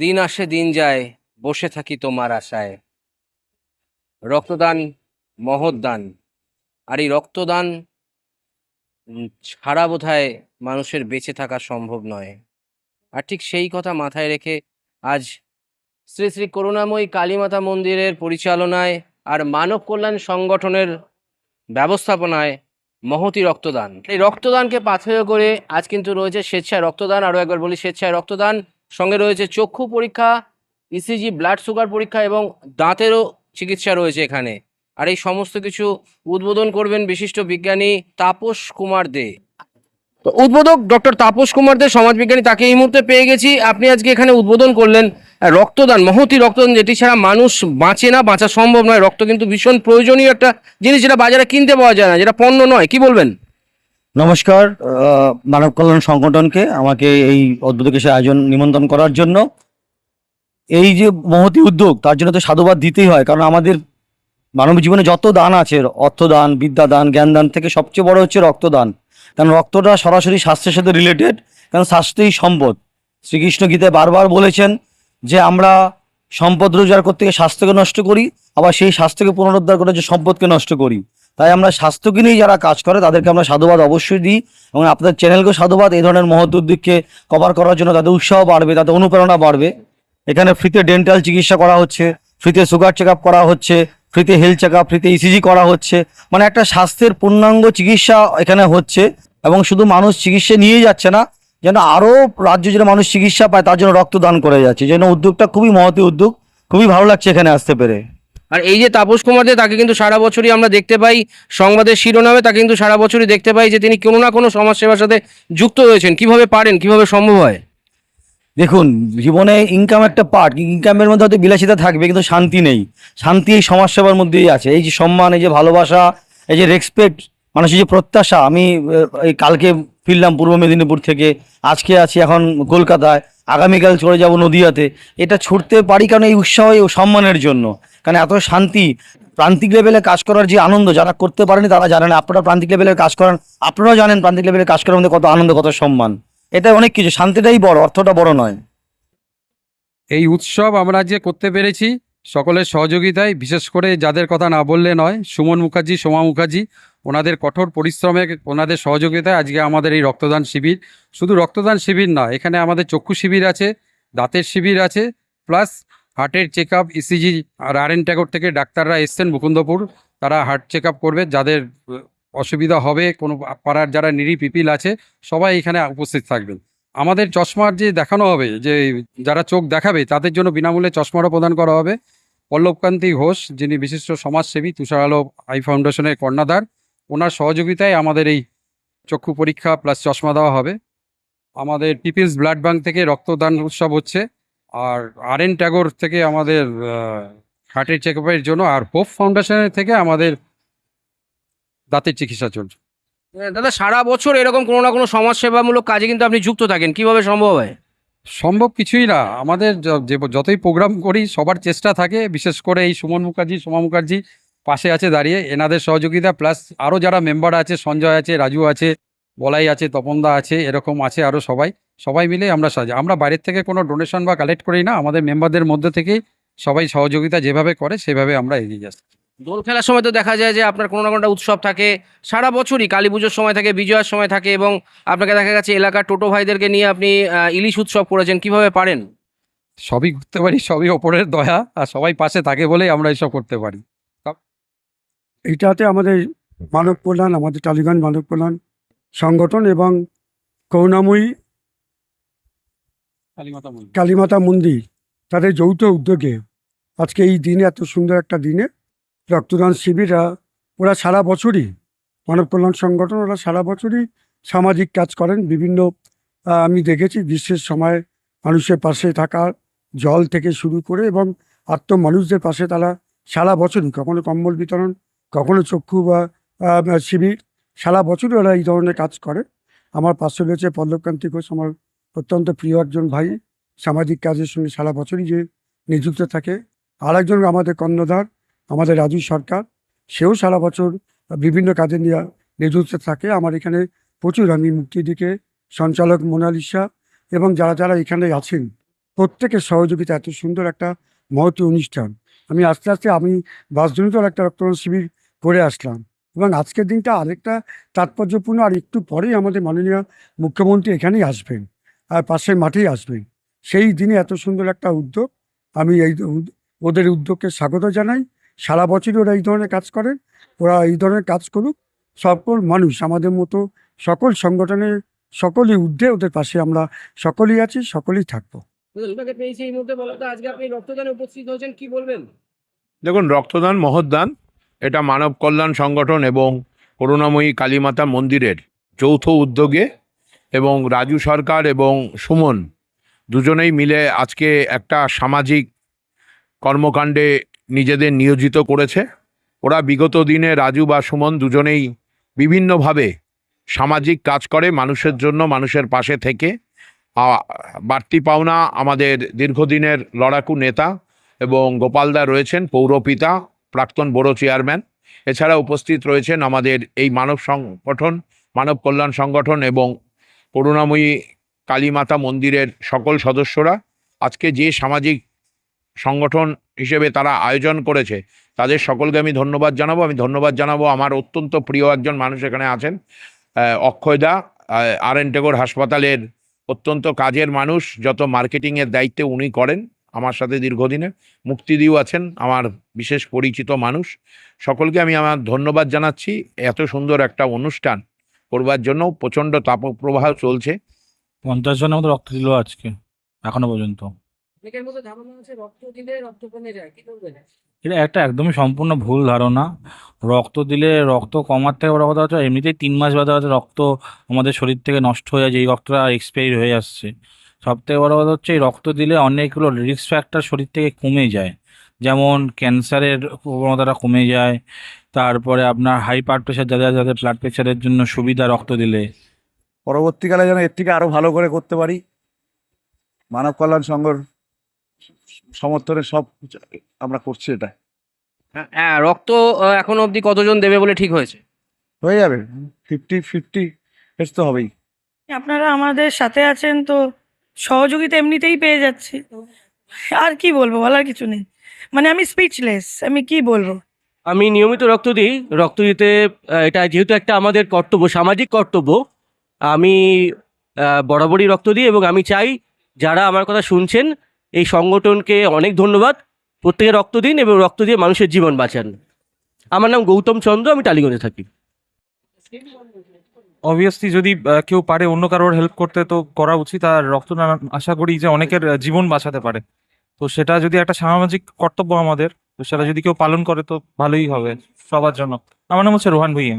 দিন আসে দিন যায়, বসে থাকি তোমার আশায়। রক্তদান মহৎ দান আর এই রক্তদান ছাড়া বোধহয় মানুষের বেঁচে থাকা সম্ভব নয়। আর ঠিক সেই কথা মাথায় রেখে আজ শ্রী শ্রী করুণাময়ী কালীমাতা মন্দিরের পরিচালনায় আর মানব কল্যাণ সংগঠনের ব্যবস্থাপনায় মহতি রক্তদান। এই রক্তদানকে পাথেয় করে আজ কিন্তু রয়েছে স্বেচ্ছায় রক্তদান। আরও একবার বলি, স্বেচ্ছায় রক্তদান সঙ্গে রয়েছে চক্ষু পরীক্ষা ইসিজি ব্লাড সুগার পরীক্ষা এবং দাঁতেরও চিকিৎসা রয়েছে এখানে। আর এই সমস্ত কিছু উদ্বোধন করবেন বিশিষ্ট বিজ্ঞানী তাপস কুমার দে। তো উদ্বোধক ডক্টর তাপস কুমার দে সমাজবিজ্ঞানী তাকে এই মুহূর্তে পেয়ে গেছি। আপনি আজকে এখানে উদ্বোধন করলেন রক্তদান, মহতি রক্তদান, যেটি ছাড়া মানুষ বাঁচে না, বাঁচা সম্ভব নয়। রক্ত কিন্তু ভীষণ প্রয়োজনীয় একটা জিনিস, যেটা বাজারে কিনতে পাওয়া যায় না, যেটা পণ্য নয়। কি বলবেন? নমস্কার মানব কল্যাণ সংগঠনকে আমাকে এই অদ্ভুত সে আয়োজন নিমন্ত্রণ করার জন্য। এই যে মহতি উদ্যোগ, তার জন্য তো সাধুবাদ দিতেই হয়, কারণ আমাদের মানব জীবনে যত দান আছে, অর্থদান, বিদ্যাদান, জ্ঞানদান থেকে সবচেয়ে বড় হচ্ছে রক্তদান। কারণ রক্তটা সরাসরি স্বাস্থ্যের সাথে রিলেটেড কারণ স্বাস্থ্যই সম্পদ। শ্রীকৃষ্ণ গীতায় বারবার বলেছেন যে আমরা সম্পদ রোজগার করতে গিয়ে স্বাস্থ্যকে নষ্ট করি, আবার সেই স্বাস্থ্যকে পুনরুদ্ধার করে যে সম্পদকে নষ্ট করি। তাই আমরা স্বাস্থ্যকে নিয়ে যারা কাজ করে, তাদেরকে আমরা সাধুবাদ অবশ্যই দিই এবং আপনাদের চ্যানেলকেও সাধুবাদ। এই ধরনের মহৎ উদ্যোগকে কভার করার জন্য তাদের উৎসাহ বাড়বে, তাদের অনুপ্রেরণা বাড়বে। এখানে ফ্রিতে ডেন্টাল চিকিৎসা করা হচ্ছে ফ্রিতে সুগার চেক করা হচ্ছে ফ্রিতে হেলথ চেক আপ ফ্রিতে ইসিজি করা হচ্ছে। মানে একটা স্বাস্থ্যের পূর্ণাঙ্গ চিকিৎসা এখানে হচ্ছে এবং শুধু মানুষ চিকিৎসা নিয়ে যাচ্ছে না, যেন আরও রাজ্য যেন মানুষ চিকিৎসা পায়, তার জন্য রক্তদান করে যাচ্ছে। যেন উদ্যোগটা খুবই মহতি উদ্যোগ, খুবই ভালো লাগছে এখানে আসতে পেরে। আর এই যে তাপস কুমার দে, তাকে কিন্তু সারা বছরই আমরা দেখতে পাই। সংবাদের শিরোনামে তাকে কিন্তু সারা বছরই দেখতে পাই যে তিনি কোনো না কোনো সমাজসেবার সাথে যুক্ত রয়েছেন। কীভাবে পারেন, কীভাবে সম্ভব হয়? দেখুন, জীবনে ইনকাম একটা পার্ট ইনকামের মধ্যে হয়তো বিলাসিতা থাকবে, কিন্তু শান্তি নেই। শান্তি এই সমাজসেবার মধ্যেই আছে। এই যে সম্মান, এই যে ভালোবাসা, এই যে রেসপেক্ট মানুষের যে প্রত্যাশা, আমি এই কালকে ফিরলাম পূর্ব মেদিনীপুর থেকে, আজকে আছি এখন কলকাতায়, আগামীকাল চলে যাব নদিয়াতে। এটা ছুটতে পারি কারণ এই উৎসাহ সম্মানের জন্য। কারণ এত শান্তি, প্রান্তিক লেভেলে কাজ করার যে আনন্দ যারা করতে পারেনি তারা জানেন আপনারা প্রান্তিক লেভেলে কাজ করেন, আপনারাও জানেন প্রান্তিক লেভেলে কাজ করার মধ্যে কত আনন্দ, কত সম্মান। এটা অনেক কিছু, শান্তিটাই বড়, অর্থটা বড় নয়। এই উৎসব আমরা যে করতে পেরেছি, সকলের সহযোগিতায়, বিশেষ করে যাদের কথা না বললে নয়, সুমন মুখার্জি, সোমা মুখার্জি, ওনাদের কঠোর পরিশ্রমে ওনাদের সহযোগিতায় আজকে আমাদের এই রক্তদান শিবির। শুধু রক্তদান শিবির না, এখানে আমাদের চক্ষু শিবির আছে, দাঁতের শিবির আছে প্লাস হার্টের চেক আপ ইসিজি আর আর এন থেকে ডাক্তাররা এসছেন মুকুন্দপুর। তারা হার্ট চেক আপ করবে, যাদের অসুবিধা হবে, কোনো পাড়ার যারা নিরি পিপিল আছে, সবাই এখানে উপস্থিত থাকবেন। আমাদের চশমার যে দেখানো হবে, যে যারা চোখ দেখাবে, তাদের জন্য বিনামূল্যে চশমারও প্রদান করা হবে। পল্লবকান্তি ঘোষ, যিনি বিশিষ্ট সমাজসেবী, তুষার আলো আই ফাউন্ডেশনের কর্ণাধার, ওনার সহযোগিতায় আমাদের এই চক্ষু পরীক্ষা প্লাস চশমা দেওয়া হবে। আমাদের পিপিলস ব্লাড ব্যাঙ্ক থেকে রক্তদান উৎসব হচ্ছে। আর আর এন ট্যাগর থেকে আমাদের হার্টের চেক আপের জন্য আর হোপ ফাউন্ডেশনের থেকে আমাদের দাঁতের চিকিৎসা চলছে। দাদা সারা বছর এরকম কোনো না কোনো সমাজসেবামূলক কাজে কিন্তু আপনি যুক্ত থাকেন। কীভাবে সম্ভব হয়? সম্ভব কিছুই না। আমাদের যে যতই প্রোগ্রাম করি সবার চেষ্টা থাকে বিশেষ করে এই সুমন মুখার্জি সোমা মুখার্জি পাশে আছে দাঁড়িয়ে। এনাদের সহযোগিতা প্লাস আরও যারা মেম্বার আছে সঞ্জয় আছে রাজু আছে বলাই আছে তপনদা আছে এরকম আছে আরও সবাই। সবাই মিলে আমরা সাজা আমরা বাইরের থেকে কোনো ডোনেশন বা কালেক্ট করি না আমাদের মেম্বারদের মধ্যে থেকেই সবাই সহযোগিতা যেভাবে করে সেভাবে আমরা এগিয়ে যাচ্ছি। দোল খেলার সময় তো দেখা যায় যে আপনার কোনো না কোনো একটা উৎসব থাকে সারা বছরই কালী পুজোর সময় থাকে বিজয়ার সময় থাকে এবং আপনাকে দেখা গেছে এলাকার টোটো ভাইদেরকে নিয়ে আপনি ইলিশ উৎসব করেছেন কীভাবে পারেন? সবই করতে পারি সবই ওপরের দয়া আর সবাই পাশে থাকে বলেই আমরা এসব করতে পারি। এইটাতে আমাদের মানব কল্যাণ আমাদের টালিগঞ্জ মানব কল্যাণ সংগঠন এবং করুণাময়ী কালীমাতা মন্দির। তাদের যৌথ উদ্যোগে আজকে এই দিনে এত সুন্দর একটা দিনে রক্তদান শিবির ওরা সারা বছরই, মানব কল্যাণ সংগঠন, ওরা সারা বছরই সামাজিক কাজ করেন। বিভিন্ন আমি দেখেছি গ্রীষ্মের সময় মানুষের পাশে থাকা জল থেকে শুরু করে এবং আত্ম মানুষদের পাশে তারা সারা বছরই, কখনো কম্বল বিতরণ, কখনো চক্ষু বা শিবির, সারা বছরই ওরা এই ধরনের কাজ করে। আমার পাশে রয়েছে পল্লবকান্তি ঘোষ, আমার অত্যন্ত প্রিয় একজন ভাই, সামাজিক কাজের সঙ্গে সারা বছরই যে নিযুক্ত থাকে। আর একজন আমাদের কর্ণধার, আমাদের রাজু সরকার, সেও সারা বছর বিভিন্ন কাজে নিয়ে নিযুক্ত থাকে। আমার এখানে প্রচুর আমি মুক্তি দিকে সঞ্চালক মোনালিসা এবং যারা যারা এখানে আছেন, প্রত্যেকের সহযোগিতা এত সুন্দর একটা মহতি অনুষ্ঠান। আমি আস্তে আস্তে আমি বাসজনিত একটা রক্তদান শিবির করে আসলাম এবং আজকের দিনটা আরেকটা তাৎপর্যপূর্ণ আর একটু পরেই আমাদের মাননীয় মুখ্যমন্ত্রী এখানেই আসবেন। আর পাশের মাঠেই আসবেন। সেই দিনে এত সুন্দর একটা উদ্যোগ। আমি এই ওদের উদ্যোগকে স্বাগত জানাই। সারা বছরই ওরা এই ধরনের কাজ করেন। ওরা এই ধরনের কাজ করুক। সকল মানুষ আমাদের মতো সকল সংগঠনের সকলেই ঊর্ধ্বে ওদের পাশে আমরা সকলেই আছি সকলেই থাকব। আপনাকে পেয়েছি এই মুহূর্তে বলতো আজকে আপনি রক্তদানে উপস্থিত কি বলবেন? দেখুন রক্তদান মহৎদান এটা মানব কল্যাণ সংগঠন এবং করুণাময়ী কালীমাতা মন্দিরের যৌথ উদ্যোগে এবং রাজু সরকার এবং সুমন দুজনেই মিলে আজকে একটা সামাজিক কর্মকাণ্ডে নিজেদের নিয়োজিত করেছে। ওরা বিগত দিনে রাজু বা সুমন দুজনেই বিভিন্নভাবে সামাজিক কাজ করে মানুষের জন্য, মানুষের পাশে থেকে। বাড়তি পাওনা আমাদের দীর্ঘদিনের লড়াকু নেতা এবং গোপালদা রয়েছেন, পৌরপিতা, প্রাক্তন বড় চেয়ারম্যান। এছাড়া উপস্থিত রয়েছেন আমাদের এই মানব সংগঠন, মানব কল্যাণ সংগঠন এবং করুণাময়ী কালীমাতা মন্দিরের সকল সদস্যরা আজকে যে সামাজিক সংগঠন হিসেবে তারা আয়োজন করেছে, তাদের সকলকে আমি ধন্যবাদ জানাব। আমি ধন্যবাদ জানাব আমার অত্যন্ত প্রিয় একজন মানুষ এখানে আছেন অক্ষয়দা আর এন টেগোর হাসপাতালের অত্যন্ত কাজের মানুষ, যত মার্কেটিংয়ের দায়িত্বে উনি করেন, আমার সাথে দীর্ঘদিনে মুক্তিদিও আছেন, আমার বিশেষ পরিচিত মানুষ। সকলকে আমি আমার ধন্যবাদ জানাচ্ছি। এত সুন্দর একটা অনুষ্ঠান করবার জন্য প্রচণ্ড তাপপ্রবাহ চলছে। পঞ্চাশ জনের মতো রক্ত দিল আজকে এখনও পর্যন্ত। ধারণা আছে রক্ত দিলে রক্ত কমে যায় কি বলবেন এটা একটা একদমই সম্পূর্ণ ভুল ধারণা। রক্ত দিলে রক্ত কমার থেকে বড় কথা হচ্ছে এমনিতেই তিন মাস বাদে বাদে রক্ত আমাদের শরীর থেকে নষ্ট হয়ে যায় এই রক্তটা এক্সপায়ারি হয়ে আসছে। সব থেকে বড় কথা হচ্ছে এই রক্ত দিলে অনেকগুলো রিস্ক ফ্যাক্টর শরীর থেকে কমে যায়। যেমন ক্যান্সারের প্রবণতাটা কমে যায় তারপরে আপনার হাই ব্লাড প্রেশার যাদের যাদের ব্লাড প্রেশারের জন্য সুবিধা রক্ত দিলে। পরবর্তীকালে যেন এর থেকে আরও ভালো করে করতে পারি। মানব কল্যাণ সংঘর সমর্থনে সব আমরা করছি এটা। হ্যাঁ রক্ত আহ, এখনও অবধি কতজন দেবে বলে ঠিক হয়েছে? হয়ে যাবে ফিফটি ফিফটি বেশ তো হবেই। আপনারা আমাদের সাথে আছেন তো সহযোগিতা এমনিতেই পেয়ে যাচ্ছি। আর কি বলব বলার কিছু নেই। মানে আমি স্পিচলেস আমি কি বলব? আমি নিয়মিত রক্ত দিই রক্ত দিতে এটা যেহেতু একটা আমাদের কর্তব্য সামাজিক কর্তব্য আমি বরাবরই রক্ত দিই এবং আমি চাই যারা আমার কথা শুনছেন এই সংগঠনকে অনেক ধন্যবাদ। প্রত্যেকে রক্ত দিন এবং রক্ত দিয়ে মানুষের জীবন বাঁচান। আমার নাম গৌতম চন্দ্র আমি টালিগঞ্জে থাকি। অবভিয়াসলি যদি কেউ পারে অন্য কারোর হেল্প করতে তো করা উচিত। আর রক্তদান আশা করি যে অনেকের জীবন বাঁচাতে পারে। তো সেটা যদি একটা সামাজিক কর্তব্য আমাদের তো সেটা যদি কেউ পালন করে তো ভালোই হবে সবার জন্য। আমার নাম হচ্ছে রোহান ভুইয়া।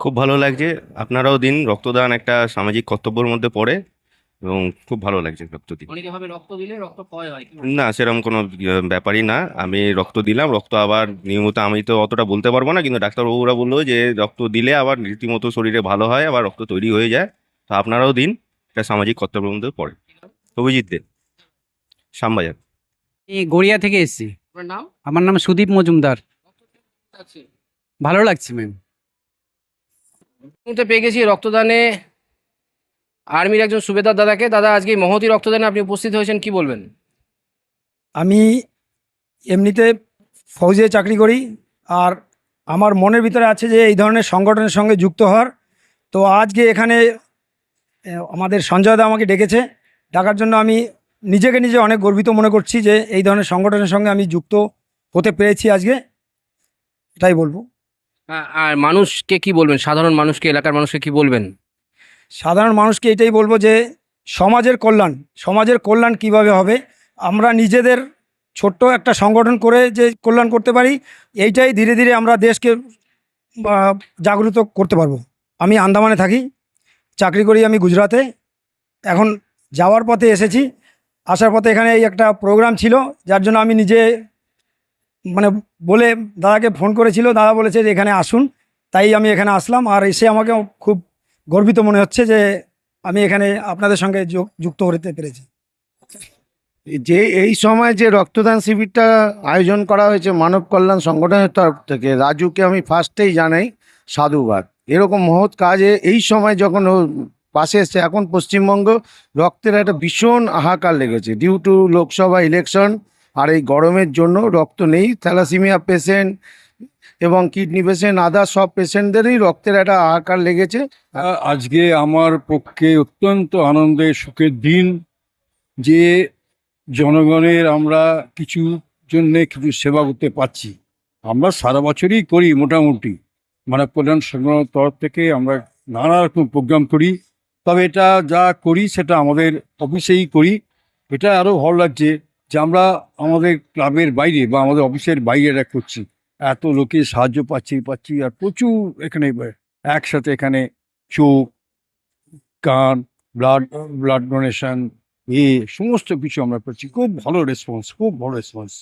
খুব ভালো লাগছে আপনারাও দিন রক্তদান একটা সামাজিক কর্তব্যের মধ্যে পড়ে এবং খুব ভালো লাগছে রক্ত দিন রক্ত দিলে রক্ত না সেরকম কোনো ব্যাপারই না। আমি রক্ত দিলাম রক্ত আবার নিয়মিত আমি তো অতটা বলতে পারব না কিন্তু ডাক্তারবাবুরা বলল যে রক্ত দিলে আবার রীতিমতো শরীরে ভালো হয় আবার রক্ত তৈরি হয়ে যায়। তো আপনারাও দিন এটা সামাজিক কর্তব্যের মধ্যে পড়ে। অভিজিৎ দে। শ্যামবাজার। আমি গড়িয়া থেকে এসেছি। আপনার নাম? আমার নাম সুদীপ মজুমদার। আছে ভালো লাগছে ম্যাম। পেয়ে গেছি রক্তদানে আর্মির একজন সুবেদার দাদাকে। দাদা আজকে এই মহতি রক্তদানে আপনি উপস্থিত হয়েছেন কি বলবেন? আমি এমনিতে ফৌজে চাকরি করি আর আমার মনের ভিতরে আছে যে এই ধরনের সংগঠনের সঙ্গে যুক্ত হওয়ার। তো আজকে এখানে আমাদের সঞ্জয় দা আমাকে ডেকেছে। ডাকার জন্য আমি নিজেকে নিজে অনেক গর্বিত মনে করছি যে এই ধরনের সংগঠনের সঙ্গে আমি যুক্ত হতে পেরেছি আজকে। এটাই বলব। আ- আর মানুষকে কি বলবেন? সাধারণ মানুষকে এলাকার মানুষকে কি বলবেন? সাধারণ মানুষকে এটাই বলব যে সমাজের কল্যাণ সমাজের কল্যাণ কীভাবে হবে? আমরা নিজেদের ছোট্ট একটা সংগঠন করে যে কল্যাণ করতে পারি এইটাই ধীরে ধীরে আমরা দেশকে জাগ্রত করতে পারব। আমি আন্দামানে থাকি চাকরি করি আমি গুজরাতে এখন যাওয়ার পথে এসেছি। আসার পথে এখানে এই একটা প্রোগ্রাম ছিল, যার জন্য আমি নিজে মানে বলে দাদাকে ফোন করেছিল। দাদা বলেছে যে এখানে আসুন। তাই আমি এখানে আসলাম আর এসে আমাকে খুব গর্বিত মনে হচ্ছে যে আমি এখানে আপনাদের সঙ্গে যুক্ত হতে পেরেছি। যে এই সময় যে রক্তদান শিবিরটা আয়োজন করা হয়েছে মানব কল্যাণ সংগঠনের তরফ থেকে, রাজুকে আমি ফার্স্টেই জানাই, সাধুবাদ। এরকম মহৎ কাজে এই সময় যখন পাশে এসছে। এখন পশ্চিমবঙ্গ রক্তের একটা ভীষণ হাহাকার লেগেছে। ডিউ টু লোকসভা ইলেকশন আর এই গরমের জন্য রক্ত নেই। থ্যালাসিমিয়া পেশেন্ট এবং কিডনি পেশেন্ট আদার সব পেশেন্টদেরই রক্তের একটা হাহাকার লেগেছে। আজকে আমার পক্ষে অত্যন্ত আনন্দের, সুখের দিন যে জনগণের আমরা কিছু জন্যে কিছু সেবা করতে পারছি। আমরা সারা বছরই করি মোটামুটি। মানে কল্যাণ সংগঠনের তরফ থেকে আমরা নানা রকম প্রোগ্রাম করি। তবে এটা যা করি সেটা আমাদের অফিসেই করি। এটা আরও ভালো লাগছে যে আমরা আমাদের ক্লাবের বাইরে বা আমাদের অফিসের বাইরে এটা করছি। এত লোকের সাহায্য পাচ্ছি পাচ্ছি আর প্রচুর এখানে একসাথে এখানে চোখ কান ব্লাড ব্লাড ডোনেশন এ সমস্ত কিছু আমরা পাচ্ছি খুব ভালো রেসপন্স খুব ভালো রেসপন্স